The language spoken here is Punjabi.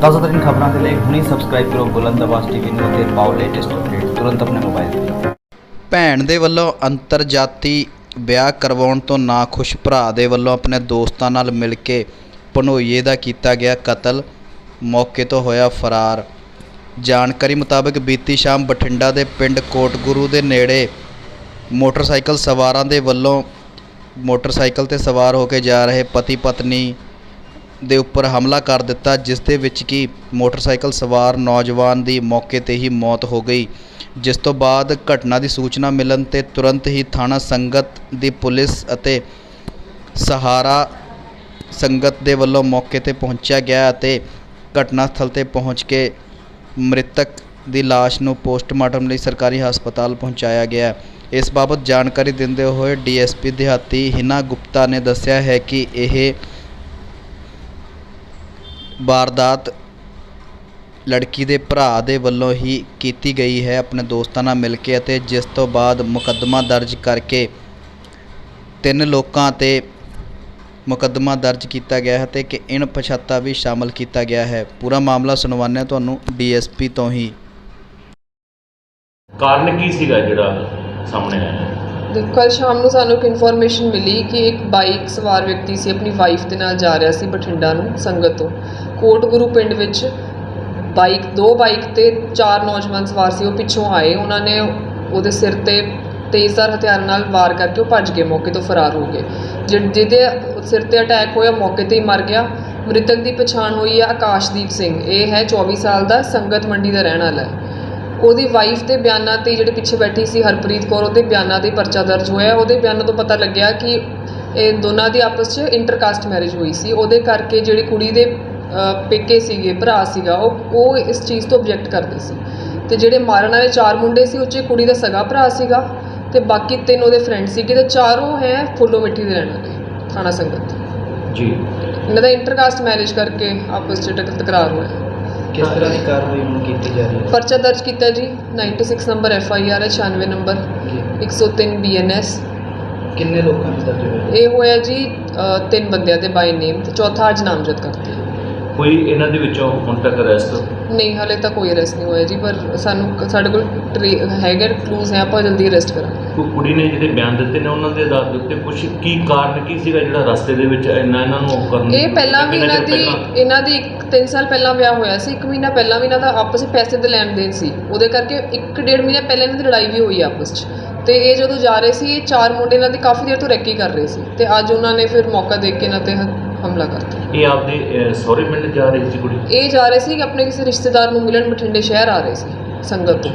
ਤਾਜ਼ਾ ਖਬਰਾਂ ਦੇ ਲਈ ਹੁਣੀ ਸਬਸਕ੍ਰਾਈਬ ਕਰੋ ਬੁਲੰਦ ਟੀਵੀ ਨੂੰ ਅਤੇ ਪਾਓ ਲੇਟੈਸਟ ਅਪਡੇਟ ਤੁਰੰਤ ਆਪਣੇ ਮੋਬਾਈਲ ਤੇ। ਭੈਣ ਦੇ ਵੱਲੋਂ ਅੰਤਰਜਾਤੀ ਵਿਆਹ ਕਰਵਾਉਣ ਤੋਂ ਨਾ ਖੁਸ਼ ਭਰਾ ਦੇ ਵੱਲੋਂ ਆਪਣੇ ਦੋਸਤਾਂ ਨਾਲ ਮਿਲ ਕੇ ਭਣੋਈਏ ਦਾ ਕੀਤਾ ਗਿਆ ਕਤਲ, ਮੌਕੇ ਤੋਂ ਹੋਇਆ ਫਰਾਰ। ਜਾਣਕਾਰੀ ਮੁਤਾਬਕ ਬੀਤੀ ਸ਼ਾਮ ਬਠਿੰਡਾ ਦੇ ਪਿੰਡ ਕੋਟਗੁਰੂ ਦੇ ਨੇੜੇ ਮੋਟਰਸਾਈਕਲ ਸਵਾਰਾਂ ਦੇ ਵੱਲੋਂ ਮੋਟਰਸਾਈਕਲ ਤੇ ਸਵਾਰ ਹੋ ਕੇ ਜਾ ਰਹੇ ਪਤੀ ਪਤਨੀ ਦੇ ਉੱਪਰ ਹਮਲਾ ਕਰ ਦਿੱਤਾ, ਜਿਸ ਦੇ ਵਿੱਚ ਕਿ ਮੋਟਰਸਾਈਕਲ ਸਵਾਰ ਨੌਜਵਾਨ ਦੀ ਮੌਕੇ ਤੇ ਹੀ ਮੌਤ ਹੋ ਗਈ। ਜਿਸ ਤੋਂ ਬਾਅਦ ਘਟਨਾ ਦੀ ਸੂਚਨਾ ਮਿਲਣ ਤੇ ਤੁਰੰਤ ਹੀ ਥਾਣਾ ਸੰਗਤ ਦੀ ਪੁਲਿਸ ਅਤੇ ਸਹਾਰਾ ਸੰਗਤ ਦੇ ਵੱਲੋਂ ਮੌਕੇ ਤੇ ਪਹੁੰਚਿਆ ਗਿਆ ਅਤੇ ਘਟਨਾ ਸਥਲ ਤੇ ਪਹੁੰਚ ਕੇ ਮ੍ਰਿਤਕ ਦੀ ਲਾਸ਼ ਨੂੰ ਪੋਸਟਮਾਰਟਮ ਲਈ ਸਰਕਾਰੀ ਹਸਪਤਾਲ ਪਹੁੰਚਾਇਆ ਗਿਆ। ਇਸ ਬਾਬਤ ਜਾਣਕਾਰੀ ਦਿੰਦੇ ਹੋਏ ਡੀਐਸਪੀ ਦਿਹਾਤੀ ਹਿਨਾ ਗੁਪਤਾ ਨੇ ਦੱਸਿਆ ਹੈ ਕਿ ਇਹ ਵਾਰਦਾਤ ਲੜਕੀ ਦੇ ਭਰਾ ਦੇ ਵੱਲੋਂ ਹੀ ਕੀਤੀ ਗਈ ਹੈ। ਆਪਣੇ ਦੋਸਤਾਂ ਨਾਲ ਮਿਲ ਕੇ ਅਤੇ ਜਿਸ ਤੋਂ ਬਾਅਦ ਮੁਕੱਦਮਾ ਦਰਜ ਕਰਕੇ ਤਿੰਨ ਲੋਕਾਂ ਤੇ ਮੁਕੱਦਮਾ ਦਰਜ ਕੀਤਾ ਗਿਆ ਹੈ ਤੇ ਕਿ ਇਨ ਪਛਾਤਾ ਵੀ ਸ਼ਾਮਲ ਕੀਤਾ ਗਿਆ ਹੈ। ਪੂਰਾ ਮਾਮਲਾ ਸੁਣਵਾਉਂਦੇ ਹਾਂ ਤੁਹਾਨੂੰ ਡੀਐਸਪੀ ਤੋਂ ਹੀ। ਕਾਰਨ ਕੀ ਸੀਗਾ ਜਿਹੜਾ ਸਾਹਮਣੇ ਆਇਆ? ਦੇਖੋ ਕੱਲ੍ਹ ਸ਼ਾਮ ਨੂੰ ਸਾਨੂੰ ਇੱਕ ਇਨਫੋਰਮੇਸ਼ਨ ਮਿਲੀ ਕਿ ਇੱਕ ਬਾਈਕ ਸਵਾਰ ਵਿਅਕਤੀ ਸੀ, ਆਪਣੀ ਵਾਈਫ ਦੇ ਨਾਲ ਜਾ ਰਿਹਾ ਸੀ ਬਠਿੰਡਾ ਨੂੰ, ਸੰਗਤ ਤੋਂ। ਕੋਟ ਗੁਰੂ ਪਿੰਡ ਵਿੱਚ ਬਾਈਕ ਦੋ ਬਾਈਕ ਤੇ ਚਾਰ ਨੌਜਵਾਨ ਸਵਾਰ ਸੀ, ਉਹ ਪਿੱਛੋਂ ਆਏ। ਉਹਨਾਂ ਨੇ ਉਹਦੇ ਸਿਰ ਤੇ ਤੇਜ਼ਧਾਰ ਹਥਿਆਰ ਨਾਲ ਵਾਰ ਕਰਕੇ ਉਹ ਭੱਜ ਗਏ, ਮੌਕੇ ਤੋਂ ਫਰਾਰ ਹੋ ਗਏ। ਜਿਹ- ਜਿਹਦੇ ਸਿਰ ਤੇ ਅਟੈਕ ਹੋਇਆ, ਮੌਕੇ ਤੇ ਹੀ ਮਰ ਗਿਆ। ਮ੍ਰਿਤਕ ਦੀ ਪਛਾਣ ਹੋਈ ਹੈ ਆਕਾਸ਼ਦੀਪ ਸਿੰਘ। ਇਹ ਹੈ 24 ਸਾਲ ਦਾ ਸੰਗਤ ਮੰਡੀ ਦਾ ਰਹਿਣ ਵਾਲਾ ਹੈ। ਉਹਦੀ ਵਾਈਫ ਦੇ ਬਿਆਨਾਂ ਤੇ ਜਿਹੜੇ ਪਿੱਛੇ ਬੈਠੀ ਸੀ ਹਰਪ੍ਰੀਤ ਕੌਰ ਉਹਦੇ ਬਿਆਨਾਂ ਤੇ ਪਰਚਾ ਦਰਜ ਹੋਇਆ। ਉਹਦੇ ਬਿਆਨਾਂ ਤੋਂ ਪਤਾ ਲੱਗਿਆ ਕਿ ਇਹ ਦੋਨਾਂ ਦੀ ਆਪਸ 'ਚ ਇੰਟਰਕਾਸਟ ਮੈਰਿਜ ਹੋਈ ਸੀ। ਉਹਦੇ ਕਰਕੇ ਜਿਹੜੀ ਕੁੜੀ ਦੇ ਪੇਕੇ ਸੀਗੇ ਭਰਾ ਸੀਗਾ ਉਹ ਉਹ ਇਸ ਚੀਜ਼ ਤੋਂ ਆਬਜੈਕਟ ਕਰਦੇ ਸੀ। ਤੇ ਜਿਹੜੇ ਮਾਰਨ ਵਾਲੇ ਚਾਰ ਮੁੰਡੇ ਸੀ ਉਹ 'ਚ ਕੁੜੀ ਦਾ ਸਗਾ ਭਰਾ ਸੀਗਾ ਤੇ ਬਾਕੀ ਤਿੰਨ ਉਹਦੇ ਫਰੈਂਡ ਸੀਗੇ ਤੇ ਚਾਰੋਂ ਹੈ ਫੁੱਲੋ ਮਿੱਟੀ ਦੇ ਰਹਿਣ ਵਾਲੇ ਥਾਣਾ ਸੰਗਤ। ਜੀ। ਇਹਨਾਂ ਦਾ ਇੰਟਰਕਾਸਟ ਮੈਰਿਜ ਕਰਕੇ ਆਪਸ 'ਚ ਟਕ- ਤਕਰਾਰ ਹੋਇਆ। ਕਿਸ ਤਰ੍ਹਾਂ ਦੀ ਕਾਰਵਾਈ ਹੁਣ ਕੀਤੀ ਜਾ ਰਹੀ ਪਰਚਾ ਦਰਜ ਕੀਤਾ ਜੀ 96 ਨੰਬਰ ਐਫ ਆਈ ਆਰ ਹੈ 96 ਨੰਬਰ 103 ਬੀ ਐਨ ਐਸ ਕਿੰਨੇ ਲੋਕਾਂ ਦੀ ਦਰਜ ਹੋਈ ਇਹ ਹੋਇਆ ਜੀ ਅ, ਤਿੰਨ ਬੰਦਿਆਂ ਦੇ ਬਾਈ ਨੇਮ ਤੇ ਚੌਥਾ ਅੱਜ ਨਾਮਜ਼ਦ ਕਰਤੇ ਕੋਈ ਇਹਨਾਂ ਦੇ ਵਿੱਚੋਂ ਹੁਣ ਤੱਕ ਅਰੈਸਟ ਨਹੀਂ ਹਲੇ ਤੱਕ ਕੋਈ ਅਰੈਸਟ ਨਹੀਂ ਹੋਇਆ ਜੀ ਪਰ ਸਾਨੂੰ ਸਾਡੇ ਕੋਲ ਟਰੇ- ਹੈਗੇ ਕਲੂਜ਼ ਹੈ ਆਪਾਂ ਜਲਦੀ ਅਰੈਸਟ ਕਰਾਂਗੇ। ਕੋਈ ਕੁੜੀ ਨੇ ਜਿਹੜੇ ਬਿਆਨ ਦਿੱਤੇ ਨੇ ਉਹਨਾਂ ਦੇ ਆਧਾਰ ਦੇ ਉੱਤੇ ਕੁਝ ਕੀ ਕਾਰਨ ਕੀ ਸੀਗਾ ਜਿਹੜਾ ਰਸਤੇ ਦੇ ਵਿੱਚ ਇੰਨਾ ਇਹਨਾਂ ਨੂੰ ਉਹ ਕਰਨ ਇਹ ਪਹਿਲਾਂ ਵੀ ਇਹਨਾਂ ਦੀ? ਇਹਨਾਂ ਦੀ 3 ਸਾਲ ਪਹਿਲਾਂ ਵਿਆਹ ਹੋਇਆ ਸੀ 1 ਮਹੀਨਾ ਪਹਿਲਾਂ ਵੀ ਇਹਨਾਂ ਦਾ ਆਪਸ ਵਿੱਚ ਪੈਸੇ ਦੇ ਲੈਣ ਦੇਣ ਸੀ। ਉਹਦੇ ਕਰਕੇ 1.5 ਮਹੀਨੇ ਪਹਿਲਾਂ ਇਹਨਾਂ ਦੀ ਲੜਾਈ ਵੀ ਹੋਈ ਆਪਸ 'ਚ ਤੇ ਇਹ ਜਦੋਂ ਜਾ ਰਹੇ ਸੀ ਇਹ ਚਾਰ ਮੁੰਡੇ ਇਹਨਾਂ ਦੀ ਕਾਫੀ ਦੇਰ ਤੋਂ ਰੈਕੀ ਕਰ ਰਹੇ ਸੀ ਤੇ ਅੱਜ ਉਹਨਾਂ ਨੇ ਫਿਰ ਮੌਕਾ ਦੇਖ ਕੇ ਇਹਨਾਂ ਤੇ ਹਮਲਾ ਕਰਤਾ ਇਹ ਆਪਦੇ ਸਹੁਰੇ ਪਿੰਡ ਜਾ ਰਹੀ ਸੀ ਕੁੜੀ? ਇਹ ਜਾ ਰਹੇ ਸੀ ਕਿ ਆਪਣੇ ਕਿਸੇ ਰਿਸ਼ਤੇਦਾਰ ਨੂੰ ਮਿਲਣ ਬਠਿੰਡੇ ਸ਼ਹਿਰ ਆ ਰਹੇ ਸੀ ਸੰਗਤ ਤੋਂ।